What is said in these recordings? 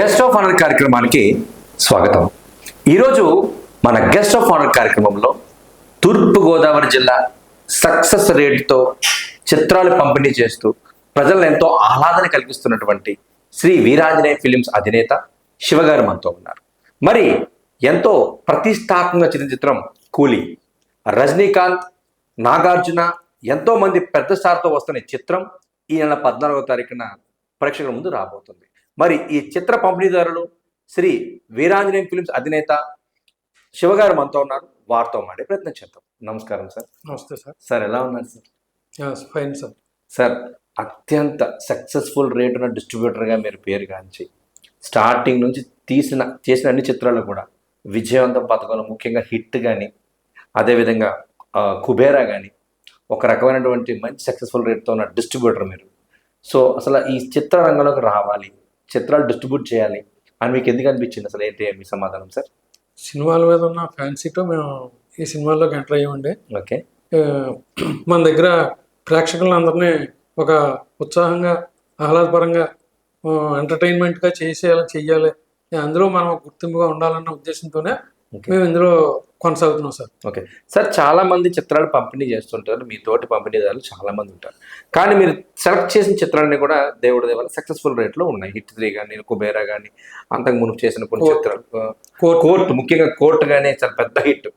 Guest of honour కార్యక్రమానికి స్వాగతం. ఈరోజు మన గెస్ట్ ఆఫ్ ఆనర్ కార్యక్రమంలో తూర్పు గోదావరి జిల్లా సక్సెస్ రేట్తో చిత్రాలు పంపిణీ చేస్తూ ప్రజలను ఎంతో ఆహ్లాదన కలిగిస్తున్నటువంటి శ్రీ వీరాంజనేయ ఫిలిమ్స్ అధినేత శివగారు మనతో ఉన్నారు. మరి ఎంతో ప్రతిష్టాత్మక చిన్న చిత్రం కూలీ. రజనీకాంత్ నాగార్జున ఎంతో మంది పెద్ద స్టార్తో వస్తున్న చిత్రం ఈ నెల పద్నాలుగో తారీఖున ప్రేక్షకుల ముందు రాబోతుంది. మరి ఈ చిత్ర పంపిణీదారులు శ్రీ వీరాంజనేయం ఫిలిమ్స్ అధినేత శివగారు మనతో ఉన్నారు. వారితో మాడే ప్రయత్నం చేద్దాం. నమస్కారం సార్. నమస్తే సార్. సార్ ఎలా ఉన్నారు సార్? Fine sir. సార్ అత్యంత సక్సెస్ఫుల్ రేట్ ఉన్న డిస్ట్రిబ్యూటర్గా మీరు పేరు గాంచి స్టార్టింగ్ నుంచి తీసిన చేసిన అన్ని చిత్రాలు కూడా విజయవంతం పథకంలో ముఖ్యంగా హిట్ కానీ అదేవిధంగా కుబేరా కానీ ఒక రకమైనటువంటి మంచి సక్సెస్ఫుల్ రేట్తో ఉన్న డిస్ట్రిబ్యూటర్ మీరు. సో అసలు ఈ చిత్ర రంగంలోకి రావాలి. చిత్రాలు డిస్ట్రిబ్యూట్ చేయాలి అని మీకు ఎందుకు అనిపించింది అసలు ఏంటి మీ సమాధానం సార్? సినిమాల మీద ఉన్న ఫ్యాన్సీతో మేము ఈ సినిమాల్లోకి ఎంటర్ అయ్యామండి. ఓకే. మన దగ్గర ప్రేక్షకులందరినీ ఒక ఉత్సాహంగా ఆహ్లాదపరంగా ఎంటర్టైన్మెంట్గా చేసేయాలి చెయ్యాలి. అందులో మనం గుర్తింపుగా ఉండాలన్న ఉద్దేశంతోనే మేము ఇందులో కొనసాగుతున్నాం సార్. ఓకే. సార్ చాలా మంది చిత్రాలు పంపిణీ చేస్తుంటారు. మీ తోటి పంపిణీదారులు చాలా మంది ఉంటారు. కానీ మీరు సెలెక్ట్ చేసిన చిత్రాలన్నీ కూడా దేవుడి దేవాల సక్సెస్ఫుల్ రేట్లో ఉన్నాయి. హిట్ త్రీ కానీ కుబేరా కానీ అంతకు మునుపు చేసిన కొన్ని. చిత్రాలు. కోర్టు. ముఖ్యంగా కోర్టు కానీ చాలా పెద్ద హిట్.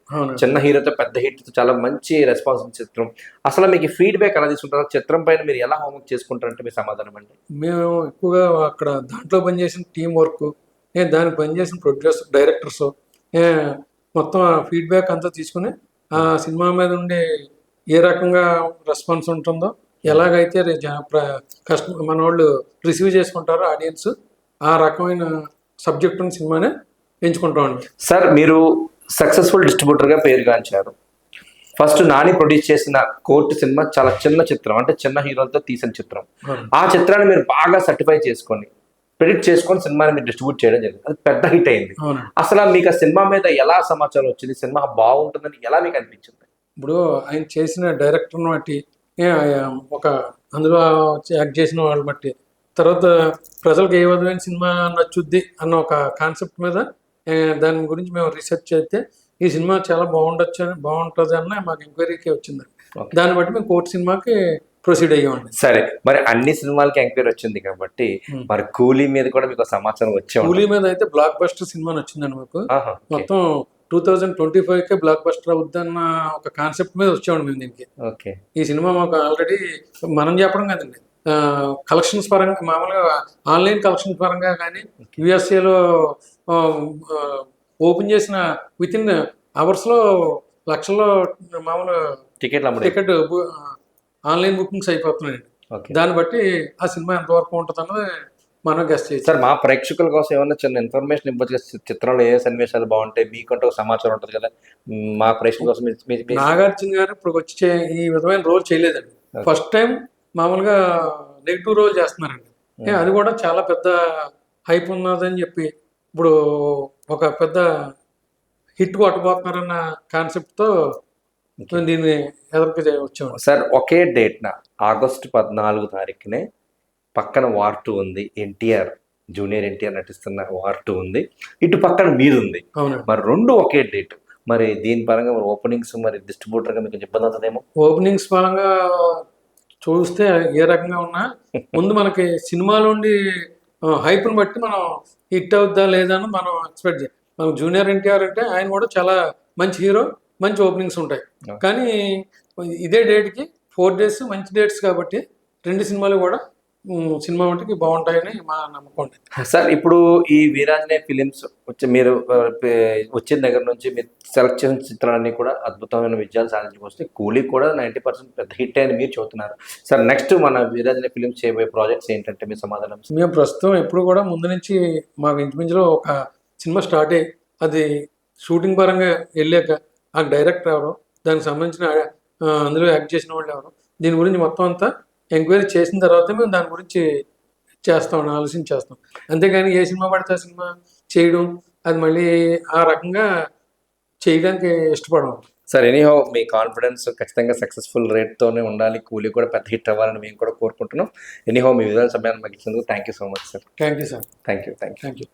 చిన్న హీరోతో పెద్ద హిట్ చాలా మంచి రెస్పాన్స్ చిత్రం. అసలు మీకు ఫీడ్బ్యాక్ ఎలా తీసుకుంటారు? చిత్రం పైన మీరు ఎలా హోంవర్క్ చేసుకుంటారంటే మీ సమాధానం అండి. మేము ఎక్కువగా అక్కడ దాంట్లో పనిచేసిన టీం వర్క్ ఏ దానికి పనిచేసిన ప్రొడ్యూసర్ డైరెక్టర్స్ మొత్తం ఫీడ్బ్యాక్ అంతా తీసుకుని ఆ సినిమా మీద ఉండే ఏ రకంగా రెస్పాన్స్ ఉంటుందో ఎలాగైతే కస్టమర్ మన వాళ్ళు రిసీవ్ చేసుకుంటారో ఆడియన్స్ ఆ రకమైన సబ్జెక్ట్ ఉన్న సినిమానే ఎంచుకుంటామండి సార్ మీరు సక్సెస్ఫుల్ డిస్ట్రిబ్యూటర్గా పేరుగాంచారు ఫస్ట్ నాని ప్రొడ్యూస్ చేసిన కోర్టు సినిమా చాలా చిన్న చిత్రం అంటే చిన్న హీరోలతో తీసిన చిత్రం. ఆ చిత్రాన్ని మీరు బాగా సర్టిఫై చేసుకొని ప్రెడిక్ట్ చేసుకొని సినిమాని మీరు డిస్ట్రిబ్యూట్ చేయడం జరిగింది. అది పెద్ద హిట్ అయింది. అసలు మీకు ఆ సినిమా మీద ఎలా సమాచారం వచ్చింది? సినిమా బాగుంటుందని ఎలా మీకు అనిపించింది? ఇప్పుడు ఆయన చేసిన డైరెక్టర్ని బట్టి ఒక అందులో యాక్ట్ చేసిన వాళ్ళని బట్టి తర్వాత ప్రజలకు ఏ విధమైన సినిమా నచ్చుద్ది అన్న ఒక కాన్సెప్ట్ మీద దాని గురించి మేము రీసెర్చ్ చేస్తే ఈ సినిమా చాలా బాగుండొచ్చు అని బాగుంటుంది అన్న మాకు ఎంక్వైరీకి వచ్చింది. Okay. దాన్ని బట్టి మేము కోర్టు సినిమాకి ప్రొసీడ్ అయ్యామండి సరే మరి అన్ని సినిమాలకి ఎంక్వైరీ వచ్చింది కాబట్టి. మరి కూలీ మీద కూడా మీకు సమాచారం వచ్చే ఉంటుంది. కూలీ మీద అయితే బ్లాక్ బస్టర్ సినిమా నచ్చిందండి మాకు. మొత్తం టూ థౌజండ్ ట్వంటీ ఫైవ్కే బ్లాక్ బస్టర్ అవుద్దన్న ఒక కాన్సెప్ట్ మీద వచ్చామండి మేము దీనికి ఓకే ఈ సినిమా మాకు ఆల్రెడీ మనం చెప్పడం కదండి కలెక్షన్స్ పరంగా మామూలుగా ఆన్లైన్ కలెక్షన్స్ పరంగా కానీ యుఎస్ఏలో ఓపెన్ చేసిన విత్ ఇన్ అవర్స్లో లక్షల్లో మామూలు అమ్ముడే టికెట్ ఆన్లైన్ బుకింగ్స్ అయిపోతున్నాయండి. దాన్ని బట్టి ఆ సినిమా ఎంతవరకు ఉంటుంది అన్నది మనం గెస్ట్ చేయొచ్చు. సార్ మా ప్రేక్షకుల కోసం ఏమన్నా చిన్న ఇన్ఫర్మేషన్ ఇవ్వచ్చు చిత్రంలో ఏ సన్నివేశాలు బాగుంటాయి మీకంటూ ఒక సమాచారం ఉంటుంది కదా మ్, ప్రేక్షకుల కోసం నాగార్జున గారు ఇప్పుడు వచ్చి ఈ విధమైన రోల్ చేయలేదండి. ఫస్ట్ టైం మామూలుగా నెగిటివ్ రోల్ చేస్తున్నారండి. అది కూడా చాలా పెద్ద హైప్ ఉన్నదని చెప్పి ఇప్పుడు ఒక పెద్ద హిట్ కొట్టబోతున్నారన్న కాన్సెప్ట్తో దీన్ని సార్ ఒకే డేట్న ఆగస్టు పద్నాలుగు తారీఖునే పక్కన వార్ టూ ఉంది. ఎన్టీఆర్ జూనియర్ ఎన్టీఆర్ నటిస్తున్న వార్ టూ ఉంది. ఇటు పక్కన మీది ఉంది మరి రెండు ఒకే డేట్. మరి దీని పరంగా మరి ఓపెనింగ్స్ మరి డిస్ట్రిబ్యూటర్గా మీకు ఇబ్బంది అవుతుందేమో? ఓపెనింగ్స్ పరంగా చూస్తే ఏ రకంగా ఉన్నా ముందు మనకి సినిమాలోండి హైప్ని బట్టి మనం హిట్ అవుద్దా లేదా అని మనం ఎక్స్పెక్ట్ చేయాలి మనం జూనియర్ ఎన్టీఆర్ అంటే ఆయన కూడా చాలా మంచి హీరో. మంచి ఓపెనింగ్స్ ఉంటాయి. కానీ ఇదే డేట్కి ఫోర్ డేస్ మంచి డేట్స్ కాబట్టి రెండు సినిమాలు కూడా సినిమా మటుకి బాగుంటాయని మా నమ్మకం సార్ ఇప్పుడు ఈ వీరాంజనేయ ఫిలిమ్స్ వచ్చి మీరు వచ్చిన దగ్గర నుంచి మీరు సెలెక్ట్ చేసిన చిత్రాలన్నీ కూడా అద్భుతమైన విజయాలు సాధించుకొస్తే కూలీ కూడా నైంటీ పర్సెంట్ పెద్ద హిట్ అని మీరు చెబుతున్నారు. సార్ నెక్స్ట్ మన వీరాంజనేయ ఫిలిమ్స్ చేయబోయే ప్రాజెక్ట్స్ ఏంటంటే మీ సమాధానం? మేము ప్రస్తుతం ఎప్పుడు కూడా ముందు నుంచి మాకు ఇంచుమించులో ఒక సినిమా స్టార్ట్ అయ్యి అది షూటింగ్ పరంగా వెళ్ళాక ఆ డైరెక్టర్ ఎవరు? దానికి సంబంధించిన అందులో యాక్ట్ చేసిన వాళ్ళు ఎవరు? దీని గురించి మొత్తం అంతా ఎంక్వైరీ చేసిన తర్వాత మేము దాని గురించి చేస్తాం ఆలోచన చేస్తాం. అంతేగాని ఏ సినిమా పడితే సినిమా చేయడం అది మళ్ళీ ఆ రకంగా చేయడానికి ఇష్టపడము. సార్ ఎనీహో మీ కాన్ఫిడెన్స్ ఖచ్చితంగా సక్సెస్ఫుల్ రేట్తోనే ఉండాలి కూలీ కూడా పెద్ద హిట్ అవ్వాలని మేము కూడా కోరుకుంటున్నాం. ఎనీహో మీ విధాన సమయాన్ని మాకు ఇచ్చినందుకు thank you so much sir thank you sir thank you thank you thank you